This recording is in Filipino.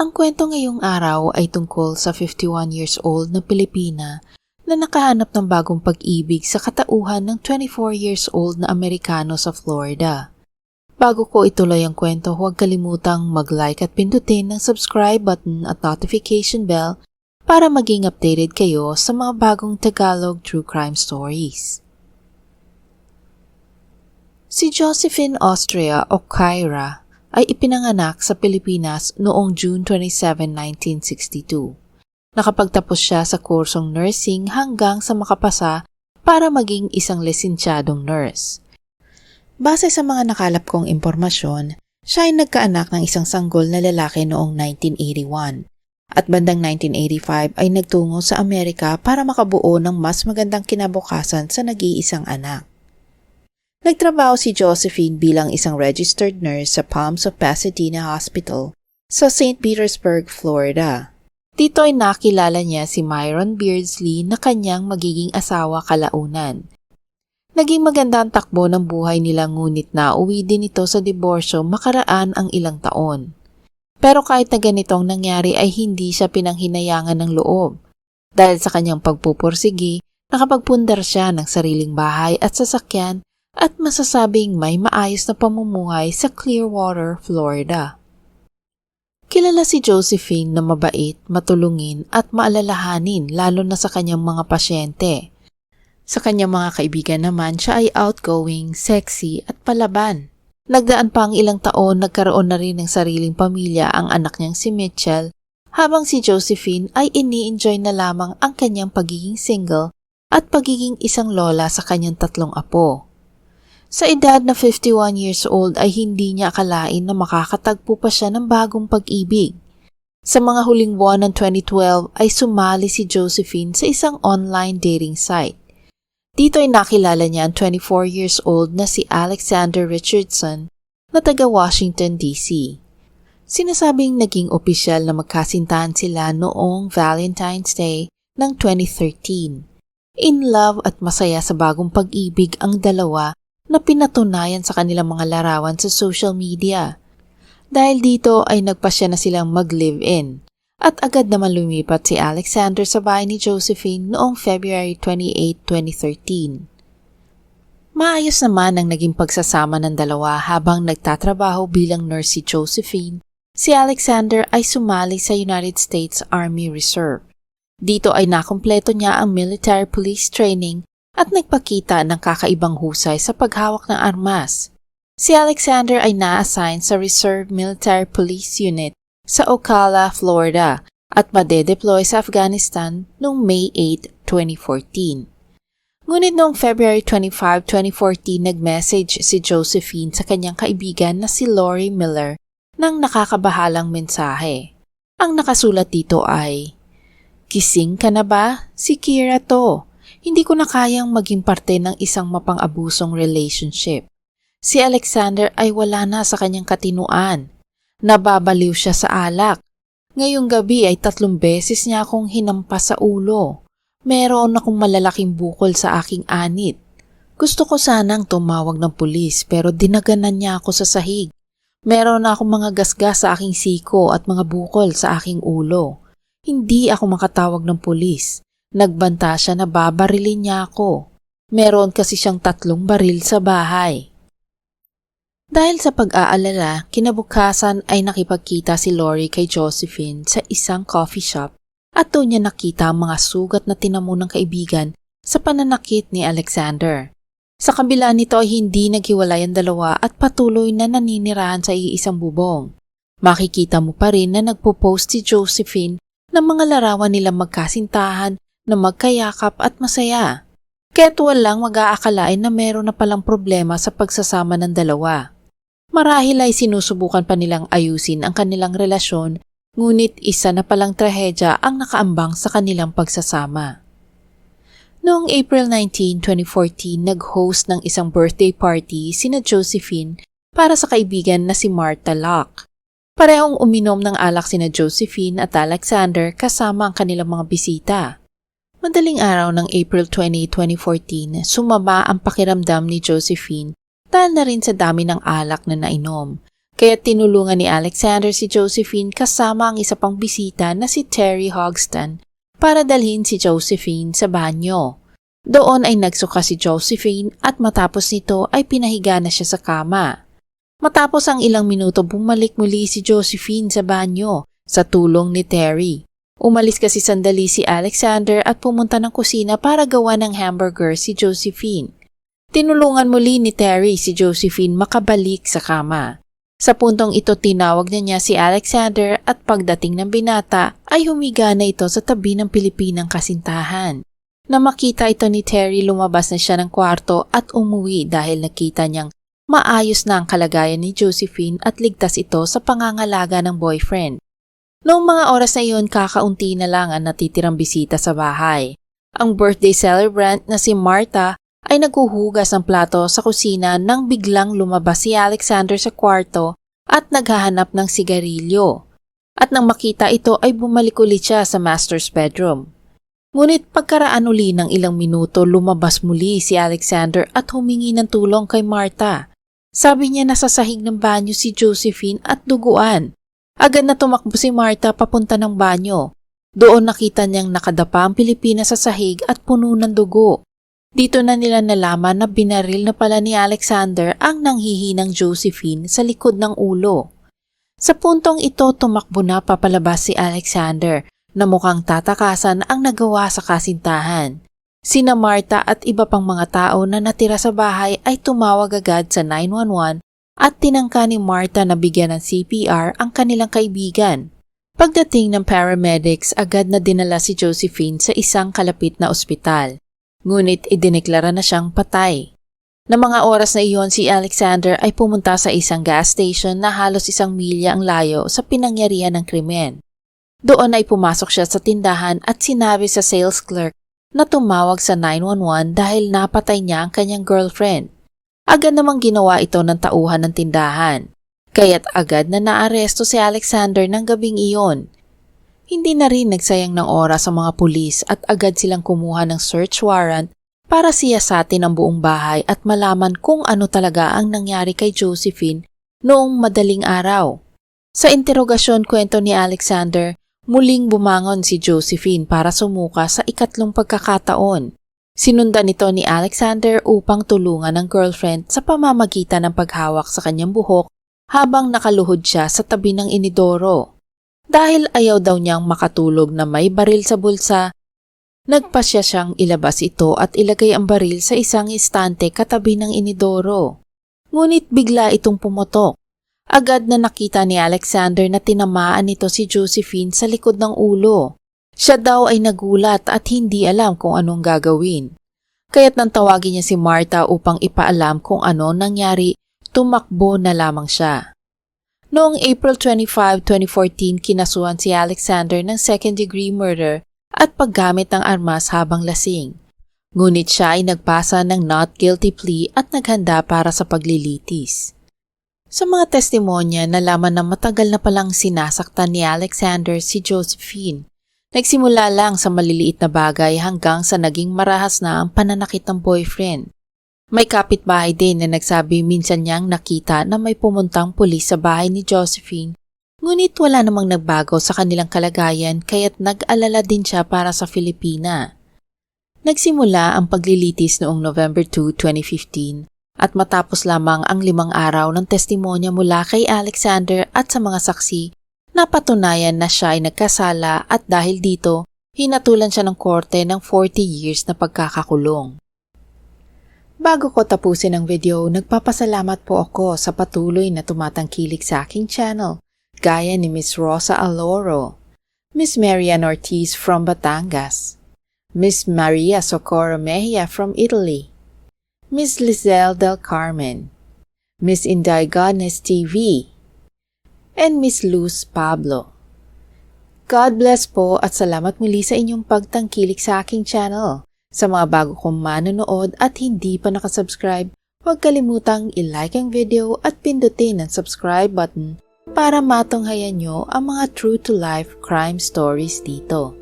Ang kwento ngayong araw ay tungkol sa 51 years old na Pilipina na nakahanap ng bagong pag-ibig sa katauhan ng 24 years old na Amerikano sa Florida. Bago ko ituloy ang kwento, huwag kalimutang mag-like at pindutin ng subscribe button at notification bell para maging updated kayo sa mga bagong Tagalog true crime stories. Si Josephine Austria o Kyra ay ipinanganak sa Pilipinas noong June 27, 1962. Nakapagtapos siya sa kursong nursing hanggang sa makapasa para maging isang lisensyadong nurse. Base sa mga nakalap kong impormasyon, siya ay nagkaanak ng isang sanggol na lalaki noong 1981 at bandang 1985 ay nagtungo sa Amerika para makabuo ng mas magandang kinabukasan sa nag-iisang anak. Nagtrabaho si Josephine bilang isang registered nurse sa Palms of Pasadena Hospital sa St. Petersburg, Florida. Dito ay nakilala niya si Myron Beardsley na kanyang magiging asawa kalaunan. Naging maganda ang takbo ng buhay nila ngunit nauwi din ito sa diborsyo makaraan ang ilang taon. Pero kahit na ganitong nangyari ay hindi siya pinanghinayangan ng loob. Dahil sa kanyang pagpupursigi, nakapagpundar siya ng sariling bahay at sasakyan at masasabing may maayos na pamumuhay sa Clearwater, Florida. Kilala si Josephine na mabait, matulungin at maalalahanin lalo na sa kanyang mga pasyente. Sa kanyang mga kaibigan naman, siya ay outgoing, sexy at palaban. Nagdaan pa ang ilang taon, nagkaroon na rin ng sariling pamilya ang anak niyang si Mitchell, habang si Josephine ay ini-enjoy na lamang ang kanyang pagiging single at pagiging isang lola sa kanyang tatlong apo. Sa edad na 51 years old ay hindi niya akalain na makakatagpo pa siya ng bagong pag-ibig. Sa mga huling buwan ng 2012 ay sumali si Josephine sa isang online dating site. Dito ay nakilala niya ang 24 years old na si Alexander Richardson na taga Washington DC. Sinasabing naging opisyal na magkasintahan sila noong Valentine's Day ng 2013. In love at masaya sa bagong pag-ibig ang dalawa na pinatunayan sa kanilang mga larawan sa social media. Dahil dito ay nagpasya na silang mag-live-in at agad naman lumipat si Alexander sa bahay ni Josephine noong February 28, 2013. Maayos naman ang naging pagsasama ng dalawa habang nagtatrabaho bilang nurse si Josephine. Si Alexander ay sumali sa United States Army Reserve. Dito ay nakumpleto niya ang military police training at nagpakita ng kakaibang husay sa paghawak ng armas. Si Alexander ay na-assign sa Reserve Military Police Unit sa Ocala, Florida at madedeploy sa Afghanistan noong May 8, 2014. Ngunit noong February 25, 2014, nag-message si Josephine sa kanyang kaibigan na si Lori Miller ng nakakabahalang mensahe. Ang nakasulat dito ay, Kising ka na ba? Si Kira to. Hindi ko na kayang maging parte ng isang mapang-abusong relationship. Si Alexander ay wala na sa kanyang katinuan. Nababaliw siya sa alak. Ngayong gabi ay tatlong beses niya akong hinampas sa ulo. Meron akong malalaking bukol sa aking anit. Gusto ko sanang tumawag ng pulis pero dinaganan niya ako sa sahig. Meron na akong mga gasgas sa aking siko at mga bukol sa aking ulo. Hindi ako makatawag ng pulis. Nagbanta siya na babarilin niya ako. Meron kasi siyang tatlong baril sa bahay. Dahil sa pag-aalala, kinabukasan ay nakipagkita si Lori kay Josephine sa isang coffee shop at doon niya nakita ang mga sugat na tinamo ng kaibigan sa pananakit ni Alexander. Sa kabila nito ay hindi naghiwalay ang dalawa at patuloy na naninirahan sa iisang bubong. Makikita mo pa rin na nagpo-post si Josephine ng mga larawan nilang magkasintahan na magkayakap at masaya. Kaya't walang mag-aakalain na meron na palang problema sa pagsasama ng dalawa. Marahil ay sinusubukan pa nilang ayusin ang kanilang relasyon, ngunit isa na palang trahedya ang nakaambang sa kanilang pagsasama. Noong April 19, 2014, nag-host ng isang birthday party sina Josephine para sa kaibigan na si Martha Locke. Parehong uminom ng alak sina Josephine at Alexander kasama ang kanilang mga bisita. Madaling araw ng April 20, 2014, sumaba ang pakiramdam ni Josephine dahil na rin sa dami ng alak na nainom. Kaya tinulungan ni Alexander si Josephine kasama ang isa pang bisita na si Terry Hogston para dalhin si Josephine sa banyo. Doon ay nagsuka si Josephine at matapos nito ay pinahiga na siya sa kama. Matapos ang ilang minuto bumalik muli si Josephine sa banyo sa tulong ni Terry. Umalis kasi sandali si Alexander at pumunta ng kusina para gawa ng hamburger si Josephine. Tinulungan muli ni Terry si Josephine makabalik sa kama. Sa puntong ito tinawag na niya si Alexander at pagdating ng binata ay humiga na ito sa tabi ng Pilipinang kasintahan. Na makita ito ni Terry lumabas na siya ng kwarto at umuwi dahil nakita niyang maayos na ang kalagayan ni Josephine at ligtas ito sa pangangalaga ng boyfriend. Noong mga oras na iyon, kakaunti na lang ang natitirang bisita sa bahay. Ang birthday celebrant na si Martha ay naghuhugas ng plato sa kusina nang biglang lumabas si Alexander sa kwarto at naghahanap ng sigarilyo. At nang makita ito ay bumalik ulit siya sa master's bedroom. Ngunit pagkaraan uli ng ilang minuto lumabas muli si Alexander at humingi ng tulong kay Martha. Sabi niya nasa sahig ng banyo si Josephine at duguan. Agad na tumakbo si Martha papunta ng banyo. Doon nakita niyang nakadapa ang Pilipinas sa sahig at puno ng dugo. Dito na nila nalaman na binaril na pala ni Alexander ang nanghihinang Josephine sa likod ng ulo. Sa puntong ito tumakbo na papalabas si Alexander na mukhang tatakasan ang nagawa sa kasintahan. Sina Marta at iba pang mga tao na natira sa bahay ay tumawag agad sa 911 at tinangka ni Marta na bigyan ng CPR ang kanilang kaibigan. Pagdating ng paramedics, agad na dinala si Josephine sa isang kalapit na ospital. Ngunit idineklara na siyang patay. Na mga oras na iyon si Alexander ay pumunta sa isang gas station na halos isang milya ang layo sa pinangyarihan ng krimen. Doon ay pumasok siya sa tindahan at sinabi sa sales clerk na tumawag sa 911 dahil napatay niya ang kanyang girlfriend. Agad namang ginawa ito ng tauhan ng tindahan. Kaya't agad na naaresto si Alexander ng gabing iyon hindi na rin nagsayang ng oras sa mga pulis at agad silang kumuha ng search warrant para siyasatin ang buong bahay at malaman kung ano talaga ang nangyari kay Josephine noong madaling araw. Sa interogasyon kwento ni Alexander, muling bumangon si Josephine para sumuka sa ikatlong pagkakataon. Sinundan ito ni Alexander upang tulungan ang girlfriend sa pamamagitan ng paghawak sa kanyang buhok habang nakaluhod siya sa tabi ng inidoro. Dahil ayaw daw niyang makatulog na may baril sa bulsa, nagpasya siyang ilabas ito at ilagay ang baril sa isang istante katabi ng inidoro. Ngunit bigla itong pumotok. Agad na nakita ni Alexander na tinamaan nito si Josephine sa likod ng ulo. Siya daw ay nagulat at hindi alam kung anong gagawin. Kaya't nang tawagin niya si Martha upang ipaalam kung ano nangyari, tumakbo na lamang siya. Noong April 25, 2014, kinasuhan si Alexander ng second-degree murder at paggamit ng armas habang lasing. Ngunit siya ay nagpasa ng not guilty plea at naghanda para sa paglilitis. Sa mga testimonya, nalaman na matagal na palang sinasaktan ni Alexander si Josephine. Nagsimula lang sa maliliit na bagay hanggang sa naging marahas na ang pananakit ng boyfriend. May kapitbahay din na nagsabi minsan niyang nakita na may pumuntang pulis sa bahay ni Josephine. Ngunit wala namang nagbago sa kanilang kalagayan kaya't nag-alala din siya para sa Filipina. Nagsimula ang paglilitis noong November 2, 2015 at matapos lamang ang limang araw ng testimonya mula kay Alexander at sa mga saksi, napatunayan na siya ay nagkasala at dahil dito, hinatulan siya ng korte ng 40 years na pagkakakulong. Bago ko tapusin ang video, nagpapasalamat po ako sa patuloy na tumatangkilik sa aking channel, gaya ni Miss Rosa Aloro, Miss Marian Ortiz from Batangas, Miss Maria Socorro Mejia from Italy, Miss Lizelle Del Carmen, Miss Inday Godness TV, and Miss Luz Pablo. God bless po at salamat muli sa inyong pagtangkilik sa aking channel. Sa mga bago kong manonood at hindi pa nakasubscribe, huwag kalimutang i-like ang video at pindutin ang subscribe button para matunghayan nyo ang mga true-to-life crime stories dito.